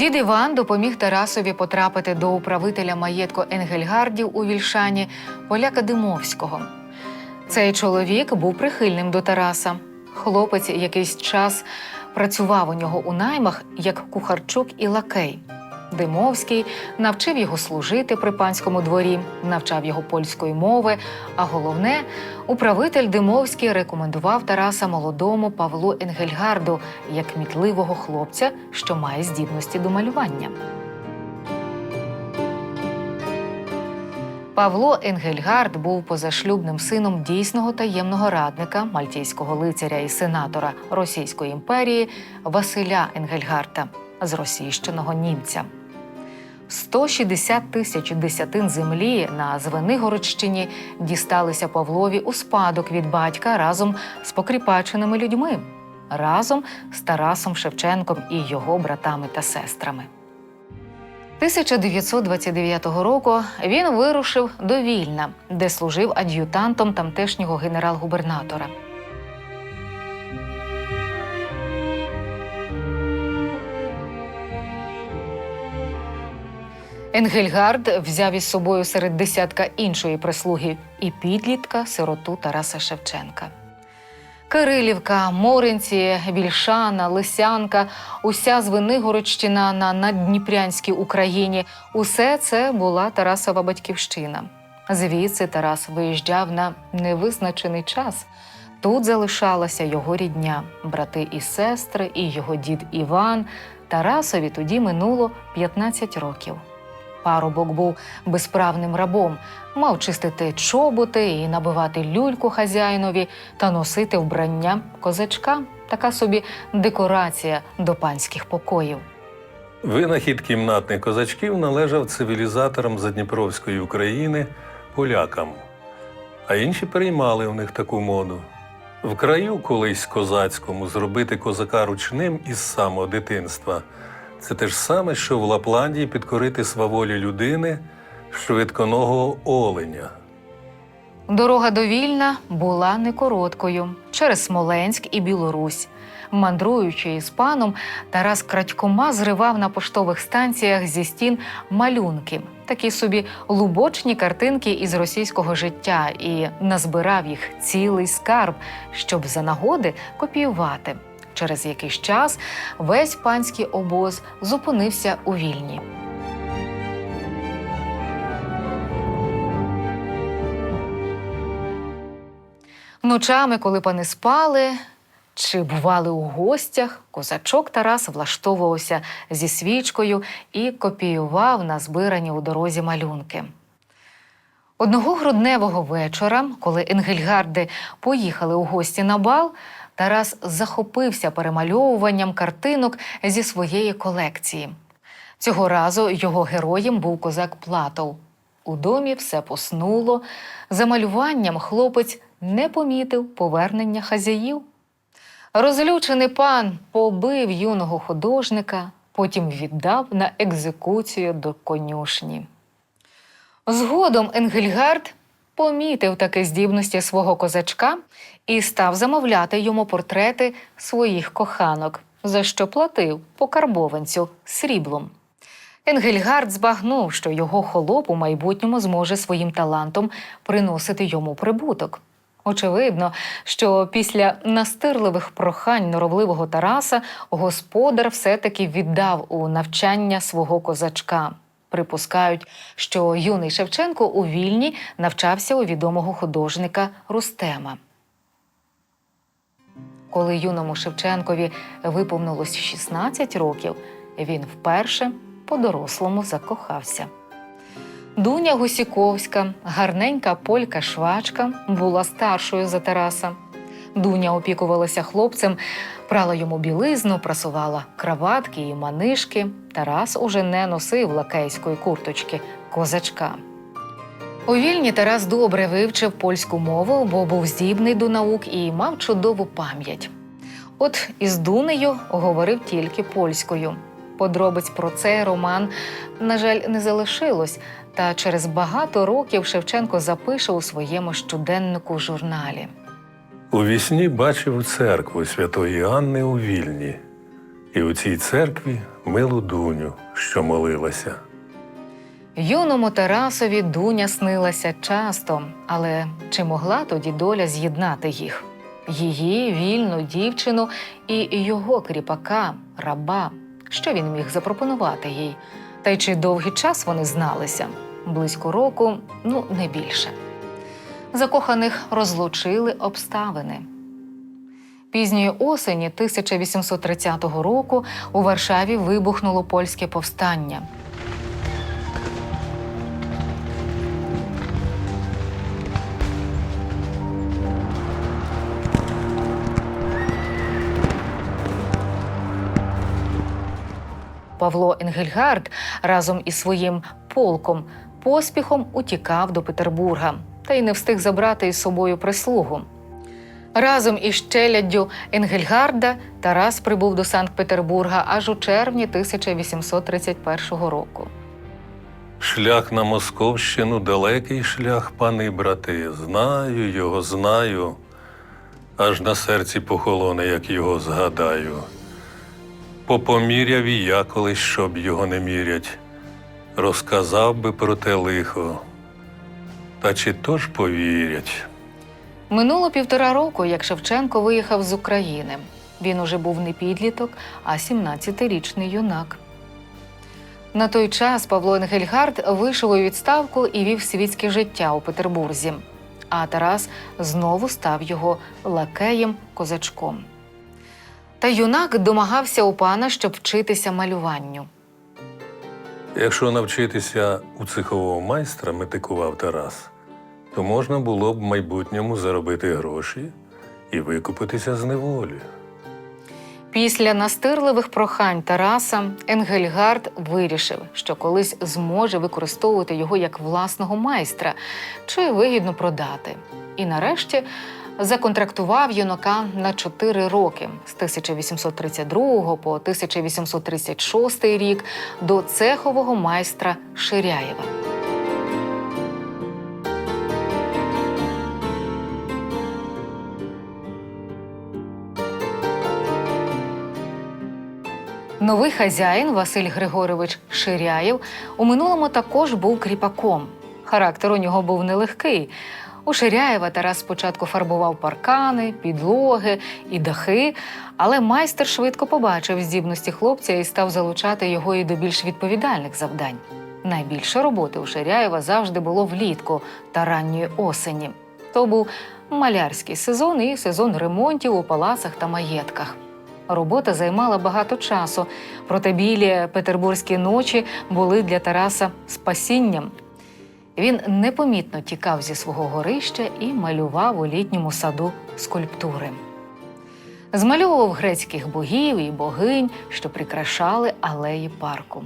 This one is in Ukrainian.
Дід Іван допоміг Тарасові потрапити до управителя маєтку Енгельгардів у Вільшані поляка Димовського. Цей чоловік був прихильним до Тараса. Хлопець якийсь час працював у нього у наймах як кухарчук і лакей. Димовський навчив його служити при панському дворі, навчав його польської мови. А головне, управитель Димовський рекомендував Тараса молодому Павлу Енгельгарду як кмітливого хлопця, що має здібності до малювання. Павло Енгельгард був позашлюбним сином дійсного таємного радника, мальтійського лицаря і сенатора Російської імперії Василя Енгельгарта з російщиного німця. 160 тисяч десятин землі на Звенигородщині дісталися Павлові у спадок від батька разом з покріпаченими людьми, разом з Тарасом Шевченком і його братами та сестрами. 1929 року він вирушив до Вільна, де служив ад'ютантом тамтешнього генерал-губернатора. Енгельгард взяв із собою серед десятка іншої прислуги і підлітка сироту Тараса Шевченка. Кирилівка, Моринці, Вільшана, Лисянка, уся Звенигородщина на наддніпрянській Україні усе це була Тарасова батьківщина. Звідси Тарас виїжджав на невизначений час. Тут залишалася його рідня, брати і сестри, і його дід Іван. Тарасові тоді минуло 15 років. Парубок був безправним рабом, мав чистити чоботи і набивати люльку хазяїнові та носити вбрання козачка. Така собі декорація до панських покоїв. Винахід кімнатних козачків належав цивілізаторам Задніпровської України, полякам, а інші переймали у них таку моду. В краю колись козацькому зробити козака ручним із самого дитинства це те ж саме, що в Лапландії підкорити сваволі людини швидконого оленя. Дорога до Вільна була не короткою через Смоленськ і Білорусь. Мандруючи із паном, Тарас крадькома зривав на поштових станціях зі стін малюнки, такі собі лубочні картинки із російського життя, і назбирав їх цілий скарб, щоб за нагоди копіювати. Через якийсь час весь панський обоз зупинився у вільні. Ночами, коли пани спали чи бували у гостях, козачок Тарас влаштовувався зі свічкою і копіював на збирані у дорозі малюнки. Одного грудневого вечора, коли Енгельгарди поїхали у гості на бал, Тарас захопився перемальовуванням картинок зі своєї колекції. Цього разу його героєм був козак Платов. У домі все поснуло. За малюванням хлопець не помітив повернення хазяїв. Розлючений пан побив юного художника, потім віддав на екзекуцію до конюшні. Згодом Енгельгард помітив таки здібності свого козачка і став замовляти йому портрети своїх коханок, за що платив по карбованцю сріблом. Енгельгард збагнув, що його холоп у майбутньому зможе своїм талантом приносити йому прибуток. Очевидно, що після настирливих прохань норовливого Тараса господар все-таки віддав у навчання свого козачка. Припускають, що юний Шевченко у вільні навчався у відомого художника Рустема. Коли юному Шевченкові виповнилось 16 років, він вперше по-дорослому закохався. Дуня Гусіковська, гарненька полька швачка, була старшою за Тараса. Дуня опікувалася хлопцем, прала йому білизну, прасувала краватки і манишки. Тарас уже не носив лакейської курточки козачка. У вільні Тарас добре вивчив польську мову, бо був здібний до наук і мав чудову пам'ять. От із Дунею говорив тільки польською. Подробиць про цей роман, на жаль, не залишилось, та через багато років Шевченко запише у своєму щоденнику журналі. У вісні бачив церкву святої Анни у Вільні. І у цій церкві милу дуню, що молилася. Юному Тарасові Дуня снилася часто, але чи могла тоді доля з'єднати їх? Її вільну дівчину і його кріпака, раба. Що він міг запропонувати їй? Та й чи довгий час вони зналися? Близько року, ну не більше. Закоханих розлучили обставини. Пізньої осені 1830 року у Варшаві вибухнуло польське повстання. Павло Енгельгард разом із своїм полком поспіхом утікав до Петербурга та й не встиг забрати із собою прислугу. Разом із челяддю Енгельгарда Тарас прибув до Санкт-Петербурга аж у червні 1831 року. Шлях на Московщину далекий шлях, пани й брати. Знаю його, знаю. Аж на серці похолоне, як його згадаю. Попоміряв і я колись, щоб його не мірять. Розказав би про те лихо. Та чи то ж повірять? Минуло півтора року, як Шевченко виїхав з України. Він уже був не підліток, а 17-річний юнак. На той час Павло Енгельгард вийшов у відставку і вів світське життя у Петербурзі. А Тарас знову став його лакеєм козачком. Та юнак домагався у пана, щоб вчитися малюванню. Якщо навчитися у цехового майстра, метикував Тарас, то можна було б в майбутньому заробити гроші і викупитися з неволі. Після настирливих прохань Тараса Енгельгард вирішив, що колись зможе використовувати його як власного майстра чи вигідно продати. І нарешті законтрактував юнака на 4 роки з 1832 по 1836 рік до цехового майстра Ширяєва. Новий хазяїн Василь Григорович Ширяєв у минулому також був кріпаком. Характер у нього був нелегкий. У Ширяєва Тарас спочатку фарбував паркани, підлоги і дахи, але майстер швидко побачив здібності хлопця і став залучати його і до більш відповідальних завдань. Найбільше роботи у Ширяєва завжди було влітку та ранньої осені. То був малярський сезон і сезон ремонтів у палацах та маєтках. Робота займала багато часу, проте білі петербурзькі ночі були для Тараса спасінням. Він непомітно тікав зі свого горища і малював у літньому саду скульптури. Змальовував грецьких богів і богинь, що прикрашали алеї парку.